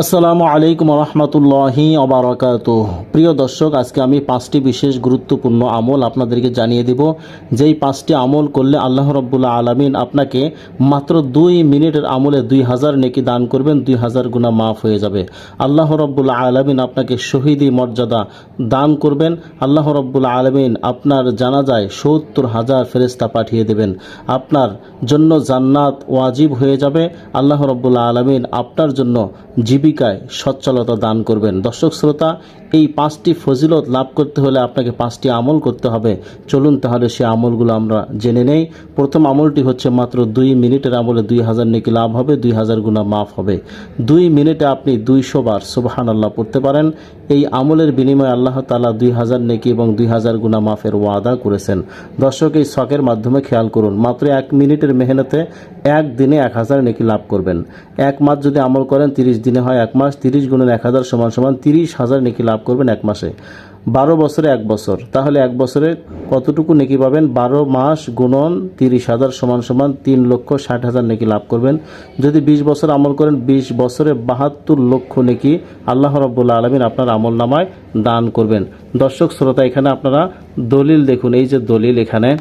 আসসালামু আলাইকুম রহমতুল্লাহি অবরাকাত প্রিয় দর্শক, আজকে আমি পাঁচটি বিশেষ গুরুত্বপূর্ণ আমল আপনাদেরকে জানিয়ে দিব। যেই পাঁচটি আমল করলে আল্লাহ রব্বুল্লা আলমিন আপনাকে মাত্র দুই মিনিটের আমলে দুই হাজার নেকি দান করবেন, দুই হাজার গুণা মাফ হয়ে যাবে। আল্লাহ রব্বুল্লা আলমিন আপনাকে শহীদি মর্যাদা দান করবেন। আল্লাহ রব্বুল্লা আলমিন আপনার জানাজায় সত্তর হাজার ফেরেস্তা পাঠিয়ে দেবেন। আপনার জন্য জান্নাত ওয়াজিব হয়ে যাবে। আল্লাহ রব্বুল্লা আলমিন আপনার জন্য জীবিকায় সচ্ছলতা দান করবেন। দর্শক শ্রোতা, এই পাঁচটি ফজিলত লাভ করতে হলে আপনাকে পাঁচটি আমল করতে হবে। চলুন তাহলে সে আমলগুলো আমরা জেনে নেই। প্রথম আমলটি হচ্ছে মাত্র দুই মিনিটের আমলে দুই হাজার নেকি লাভ হবে, দুই হাজার গুণা মাফ হবে। দুই মিনিটে আপনি দুইশো বার সুবাহান আল্লাহ পড়তে পারেন। এই আমলের বিনিময়ে আল্লাহ তালা দুই হাজার নেকি এবং দুই হাজার গুণা মাফের ওয়াদা করেছেন। দর্শক, এই শখের মাধ্যমে খেয়াল করুন, মাত্র এক মিনিটের মেহনতে এক দিনে এক হাজার নেকি লাভ করবেন। এক মাস যদি আমল করেন তিরিশ দিনে হয় এক মাস, তিরিশ গুণের এক হাজার সমান সমান তিরিশ হাজার নেকি লাভ করবেন এক মাসে। বারো বছরে এক বছর। তাহলে এক বছরে কতটুকু নেকি পাবেন? বারো মাস গুণন তিরিশ হাজার সমান সমান তিন লক্ষ ষাট হাজার নেকি লাভ করবেন। যদি বিশ বছর আমল করেন, বিশ বছরে বাহাত্তর লক্ষ নেকি আল্লাহ রব্বুল্লা আলমিন আপনার আমল নামায় দান করবেন। দর্শক, শ্রোতা, এখানে আপনারা দলিল দেখুন। এই যে দলিল এখানে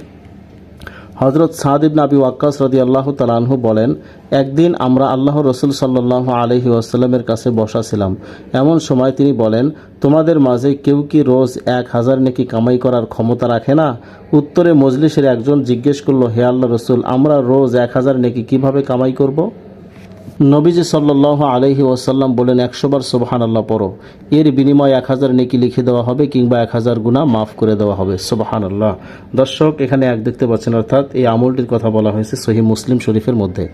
হজরত সাদিব নাবি ওয়াক্কাস রদি আল্লাহ তালানহু বলেন, একদিন আমরা আল্লাহ রসুল সাল্লাহ আলহি আসাল্লামের কাছে বসা ছিলাম এমন সময় তিনি বলেন, তোমাদের মাঝে কেউ কি রোজ এক হাজার নাকি কামাই করার ক্ষমতা রাখে না উত্তরে মজলিসের একজন জিজ্ঞেস করল, হে আল্লাহ রসুল, আমরা রোজ এক হাজার নেকি কীভাবে কামাই করব। নবীজি সাল্লাহ আলহি ওয়াসাল্লাম বলেন, একশো বার সোবাহান আল্লাহ পড়ো। এর বিনিময়ে এক হাজার নেকি লিখে দেওয়া হবে কিংবা এক হাজার গুণা মাফ করে দেওয়া হবে। সোবাহান আল্লাহ দর্শক, এখানে এক দেখতে পাচ্ছেন, অর্থাৎ এই আমলটির কথা বলা হয়েছে সহি মুসলিম শরীফের মধ্যে।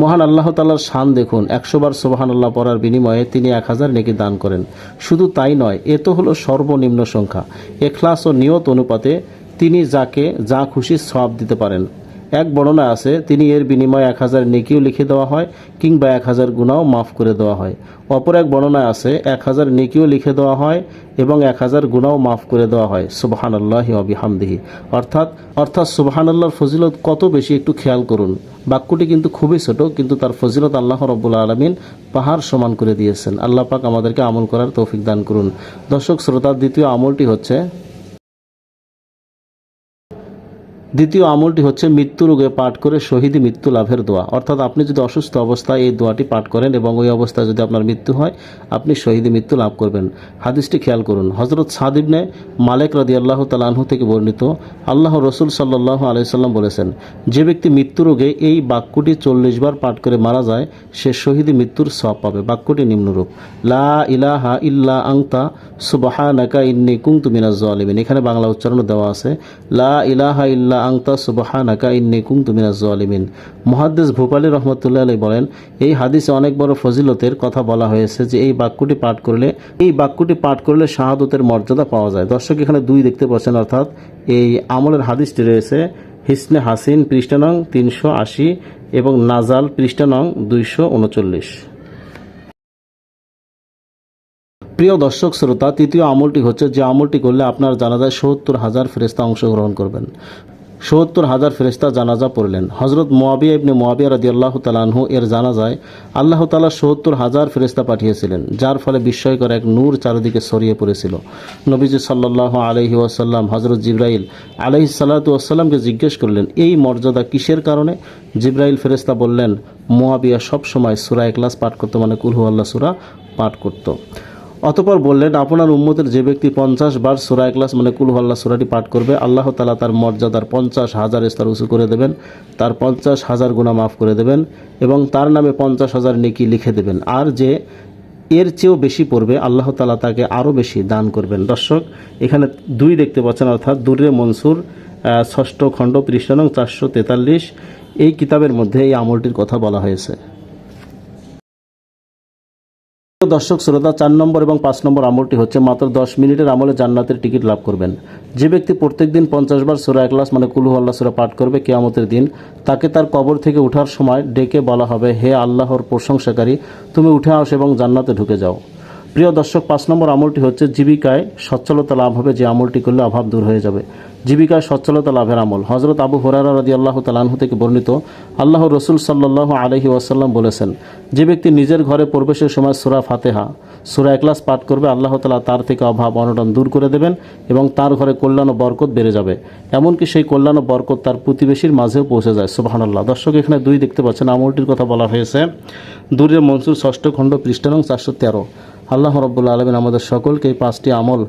মহান আল্লাহ তালার শান দেখুন, একশো বার সোবাহান আল্লাহ পড়ার বিনিময়ে তিনি এক হাজার নেকি দান করেন। শুধু তাই নয়, এ তো হলো সর্বনিম্ন সংখ্যা। এখলাস ও নিয়ত অনুপাতে তিনি যাকে যা খুশি সব দিতে পারেন। এক বর্ণনা আছে, তিনি এর বিনিময়ে এক হাজার নেকিও লিখে দেওয়া হয় কিংবা এক হাজার গুণাও মাফ করে দেওয়া হয়। অপর এক বর্ণনায় আছে, এক হাজার নেকিও লিখে দেওয়া হয় এবং এক হাজার গুণাও মাফ করে দেওয়া হয়। সুবাহান আল্লাহ আবিহামদিহি অর্থাৎ অর্থাৎ সুবাহান আল্লাহর ফজিলত কত বেশি একটু খেয়াল করুন। বাক্যটি কিন্তু খুবই ছোট, কিন্তু তার ফজিলত আল্লাহ রব্বুল আলমিন পাহাড় সমান করে দিয়েছেন। আল্লাহ পাক আমাদেরকে আমল করার তৌফিক দান করুন। দর্শক, শ্রোতার দ্বিতীয় আমলটি হচ্ছে দ্বিতীয় আমলটি হচ্ছে মৃত্যু রোগে পাঠ করে শহীদ মৃত্যু লাভের দোয়া। অর্থাৎ আপনি যদি অসুস্থ অবস্থায় এই দোয়াটি পাঠ করেন এবং ওই অবস্থায় যদি আপনার মৃত্যু হয়, আপনি শহীদ মৃত্যু লাভ করবেন। হাদিসটি খেয়াল করুন। হজরত সাদিবনে মালেক রদি আল্লাহ তালাহু থেকে বর্ণিত আল্লাহ রসুল সাল্লাহ আলাইসাল্লাম বলেছেন, যে ব্যক্তি মৃত্যু রোগে এই বাক্যটি চল্লিশ বার পাঠ করে মারা যায়, সে শহীদ মৃত্যুর সব পাবে। বাক্যটি নিম্নরূপ, লা ইলাহা ইল্লা আংতা সুবাহা নাকা ইন্নি কুংতু মিনাজ আলিমিন এখানে বাংলা উচ্চারণ দেওয়া আছে, লা ইলাহা ইল্লা আংতা সুবাহানাকা ইন্নি কুনতু মিনাজ জালিমিন। মুহাদ্দিস ভূপালী রহমতুল্লাহ আলী বলেন, এই হাদিসে অনেক বড় ফজিলতের কথা বলা হয়েছে যে এই বাক্যটি পাঠ করলে, এই বাক্যটি পাঠ করলে শাহাদতের মর্যাদা পাওয়া যায়। দর্শক, এখানে দুই দেখতে পাচ্ছেন, অর্থাৎ এই আমলের হাদিসটি রয়েছে, হিসনে হাসিন পৃষ্ঠানং তিনশো আশি এবং নাজাল পৃষ্ঠা নং দুইশো উনচল্লিশ। প্রিয় দর্শক, শ্রোতা, তৃতীয় আমলটি হচ্ছে যে আমলটি করলে আপনার জানাজায় সত্তর হাজার ফেরেস্তা অংশগ্রহণ করবেন। সত্তর হাজার ফেরেস্তা জানাজা পড়লেন। হজরত মোয়াবিয়া ইবনে মোয়াবিয়া রাদি আল্লাহ তালাহু এর জানাজায় আল্লাহ তালা সত্তর হাজার ফেরেস্তা পাঠিয়েছিলেন, যার ফলে বিস্ময়কর এক নূর চারিদিকে ছড়িয়ে পড়েছিল। নবীজি সাল্লাহ আলহি ওয়াসাল্লাম হজরত জিব্রাইল আলহি সাল্লাতুয়াসাল্লামকে জিজ্ঞেস করলেন, এই মর্যাদা কিসের কারণে? জিব্রাইল ফেরেস্তা বললেন মোয়াবিয়া সবসময় সুরা একলাস পাঠ করতো মানে কুলহু আল্লাহ সুরা পাঠ করতো। অতপর বললেন, আপনার উম্মতের যে ব্যক্তি পঞ্চাশ বার সুরা একলাস মানে কুলহাল্লা সুরাটি পাঠ করবে, আল্লাহ তালা তার মর্যাদার পঞ্চাশ হাজার স্তর উঁচু করে দেবেন, তার পঞ্চাশ হাজার গুণা মাফ করে দেবেন এবং তার নামে পঞ্চাশ হাজার নেকি লিখে দেবেন। আর যে এর চেয়েও বেশি পড়বে, আল্লাহ তালা তাকে আরও বেশি দান করবেন। দর্শক, এখানে দুই দেখতে পাচ্ছেন, অর্থাৎ দুরে মনসুর ষষ্ঠ খণ্ড পৃষ্ঠানং চারশো তেতাল্লিশ, এই কিতাবের মধ্যে এই আমলটির কথা বলা হয়েছে। দর্শক, শ্রোতা, চার নম্বর এবং পাঁচ নম্বর আমলটি হচ্ছে মাত্র দশ মিনিটের আমলে জান্নাতের টিকিট লাভ করবেন। যে ব্যক্তি প্রত্যেক দিন পঞ্চাশ বার সুরা একলাস মানে কুলু আল্লাহ সুরা পাঠ করবে কেয়ামতের দিন, তাকে তার কবর থেকে ওঠার সময় ডেকে বলা হবে, হে আল্লাহর প্রশংসাকারী, তুমি উঠে আসো এবং জান্নাতে ঢুকে যাও। প্রিয় দর্শক, পাঁচ নম্বর আমলটি হচ্ছে জীবিকায় সচ্ছলতা লাভ হবে, যে আমলটি করলে অভাব দূর হয়ে যাবে। জীবিকায় সচ্ছলতা লাভের আমল। হজরত আবু হুরারা রদি আল্লাহ তালাহু থেকে বর্ণিত আল্লাহ রসুল সাল্লাহ আলহি ওয়াসাল্লাম বলেছেন, যে ব্যক্তি নিজের ঘরে প্রবেশের সময় সুরা ফাতেহা, সুরা একলাস পাঠ করবে, আল্লাহ তালা তার থেকে অভাব, অনটন দূর করে দেবেন এবং তার ঘরে কল্যাণ ও বরকত বেড়ে যাবে। এমনকি সেই কল্যাণ ও বরকত তার প্রতিবেশীর মাঝেও পৌঁছে যায়। সুবাহানাল্লাহ। দর্শক, এখানে দুই দেখতে পাচ্ছেন, আমলটির কথা বলা হয়েছে। দূরের মনসুর ষষ্ঠ খণ্ড পৃষ্ঠানং চারশো তেরো। আল্লাহ রব্বুল্লা আলমিন আমাদের সকলকে এই পাঁচটি আমল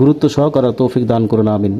গুরুত্ব সহকারে তৌফিক দান করুন, আমিন।